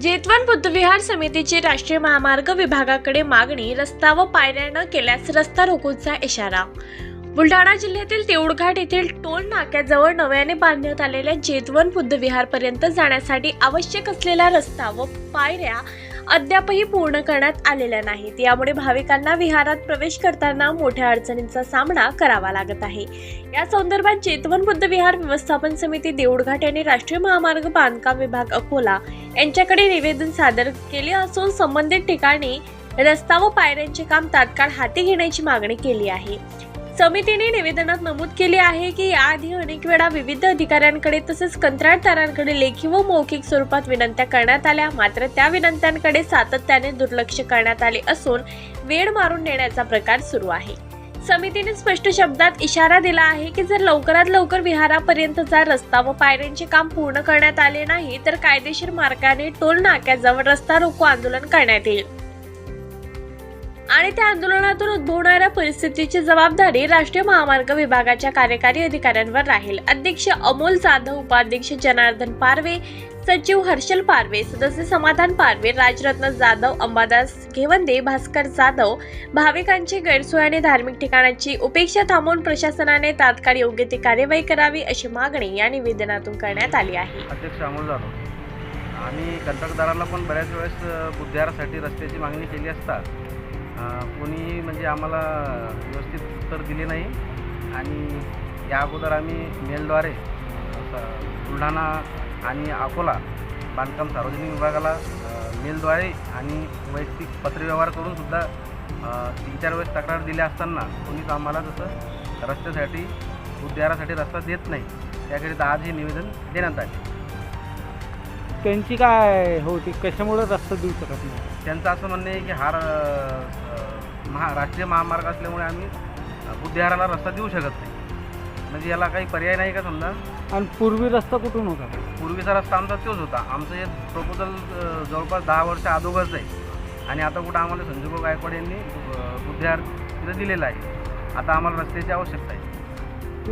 जेतवन बुद्धविहार समितीची राष्ट्रीय महामार्ग विभागाकडे मागणी रस्ता व पायऱ्या न केल्यास रस्ता रोकोचा इशारा. बुलढाणा जिल्ह्यातील देऊळघाट येथील टोल नाक्याजवळ नव्याने बांधण्यात आलेल्या जेतवन बुद्धविहारपर्यंत जाण्यासाठी आवश्यक असलेला रस्ता व पायऱ्या अद्यापही पूर्ण करण्यात आलेल्या नाहीत. यामुळे भाविकांना विहारात प्रवेश करताना मोठ्या अडचणींचा सामना करावा लागत आहे. या संदर्भात चेतवन बुद्ध विहार व्यवस्थापन समिती देऊळघाट यांनी राष्ट्रीय महामार्ग बांधकाम विभाग अकोला यांच्याकडे निवेदन सादर केले असून संबंधित ठिकाणी रस्ता व पायऱ्यांचे काम तात्काळ हाती घेण्याची मागणी केली आहे. समितीने निवेदनात नमूद केले आहे की याआधी अनेक वेळा विविध अधिकाऱ्यांकडे तसेच कंत्राटदारांकडे लेखी व मौखिक स्वरूपात विनंत्या करण्यात आल्या. मात्र त्या विनंत्यांकडे सातत्याने दुर्लक्ष करण्यात आले असून वेळ मारून नेण्याचा प्रकार सुरू आहे. समितीने स्पष्ट शब्दात इशारा दिला आहे की जर लवकरात लवकर विहारापर्यंतचा रस्ता व पायऱ्यांचे काम पूर्ण करण्यात आले नाही तर कायदेशीर मार्गाने टोल नाक्याजवळ रस्ता रोको आंदोलन करण्यात येईल. आणि त्या आंदोलनातून उद्भवणाऱ्या परिस्थितीची जबाबदारी राष्ट्रीय महामार्ग विभागाच्या कार्यकारी अधिकाऱ्यांवर राहील. अध्यक्ष अमोल जाधव उपाध्यक्ष जनार्दन पारवे सचिव हर्षल पारवे सदस्य समाधान पारवे राजरत्न जाधव अंबादास घेवंदे भास्कर जाधव भाविकांची गैरसोय आणि धार्मिक ठिकाणाची उपेक्षा थांबवून प्रशासनाने तात्काळ योग्य ती कार्यवाही करावी अशी मागणी या निवेदनातून करण्यात आली आहे. अध्यक्ष अमोल जाधव. आम्ही कंत्राटदाराला पण बऱ्याच वेळेस अ, रस्त्याची मागणी केली असता अ, कोणी म्हणजे आम्हाला व्यवस्थित उत्तर दिले नाही. आणि या अगोदर आम्ही मेलद्वारे बुलढाणा आणि अकोला बांधकाम सार्वजनिक विभागाला मेलद्वारे आणि वैयक्तिक पत्रव्यवहार करून सुद्धा तीन चार वेळेस तक्रार दिल्या असताना कोणीच आम्हाला जसं रस्त्यासाठी उद्यारासाठी रस्ता देत नाही. त्याकरिता आज हे निवेदन देण्यात आले. त्यांची काय होती कशामुळे रस्ता देऊ शकत नाही? त्यांचं असं म्हणणं आहे की हा र- महा राष्ट्रीय महामार्ग असल्यामुळे आम्ही बुद्धिहाराला रस्ता देऊ शकत नाही. म्हणजे याला काही पर्याय नाही का समजा? आणि पूर्वी रस्ता कुठून होता? पूर्वीचा रस्ता आमचा तोच होता. आमचं हे प्रपोजल जवळपास दहा वर्ष अगोदरच आहे. आणि आता कुठं आम्हाला संजूभाऊ गायकवाड यांनी अ, बुद्धिहार तिथं दिलेलं आहे. आता आम्हाला रस्त्याची आवश्यकता आहे.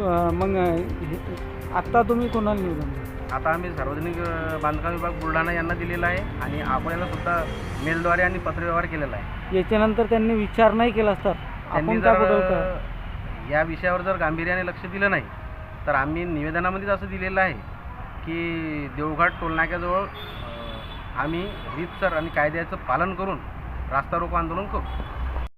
अं, मग हे- आत्ता तुम्ही कोणाला द्याल? आता आम्ही सार्वजनिक बांधकाम विभाग बुलढाणा यांना दिलेला आहे आणि अकोल्याला सुद्धा मेलद्वारे आणि पत्रव्यवहार केलेला आहे. याच्यानंतर त्यांनी विचार नाही केला तर त्यांनी आपण जर बदल कर अ, या विषयावर जर गांभीर्याने लक्ष दिलं नाही तर आम्ही निवेदनामध्येच असं दिलेलं आहे की देवघाट टोलनाक्याजवळ अ, आम्ही रीतसर आणि कायद्याचं पालन करून रास्ता रोको आंदोलन करू.